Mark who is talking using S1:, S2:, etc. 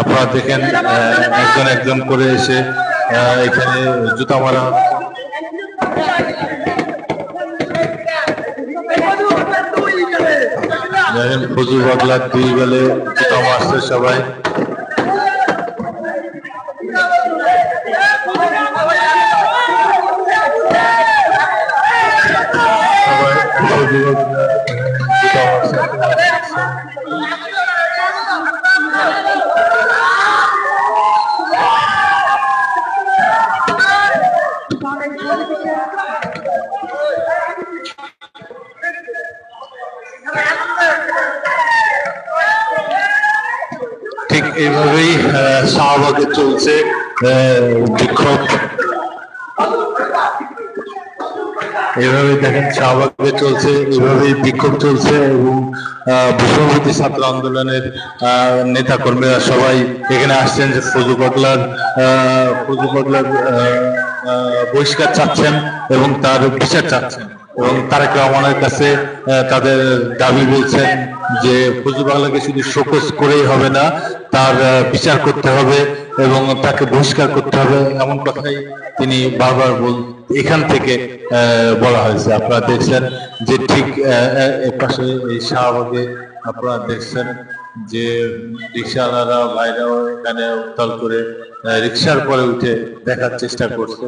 S1: আপনারা দেখেন একজন একজন করে এসে এখানে জুতা মারা। দেখেন ফজু বাগলার দুই বেলে জুতা মারছে সবাই। সবাই ফজু বাগলার জুতা মারছে ঠিক এইভাবেই শাহবাগে চলছে বিক্ষোভ। এইভাবে দেখেন শাহবাগে চলছে এইভাবেই বিক্ষোভ চলছে এবং বৈষম্যবতী ছাত্র আন্দোলনের নেতা কর্মীরা সবাই এখানে আসছেন যে ফজু আহ, ফজু আহ, বহিষ্কার চাচ্ছেন এবং তার বিচার চাচ্ছেন। এবং তারেক রহমানের কাছে তাদের দাবি বলছেন যে ফজু বাংলাকে শুধু শোকস করেই হবে না, তার বিচার করতে হবে এবং তাকে বহিষ্কার করতে হবে এমন কথাই তিনি বারবার বল, এখান থেকে বলা হয়েছে। আপনারা দেখছেন যে ঠিক পাশে এই শাহবাগে আপনারা দেখছেন যে রিক্সাওয়ালারা ভাইরাও এখানে উত্তাল করে রিক্সার পরে উঠে দেখার চেষ্টা করছে।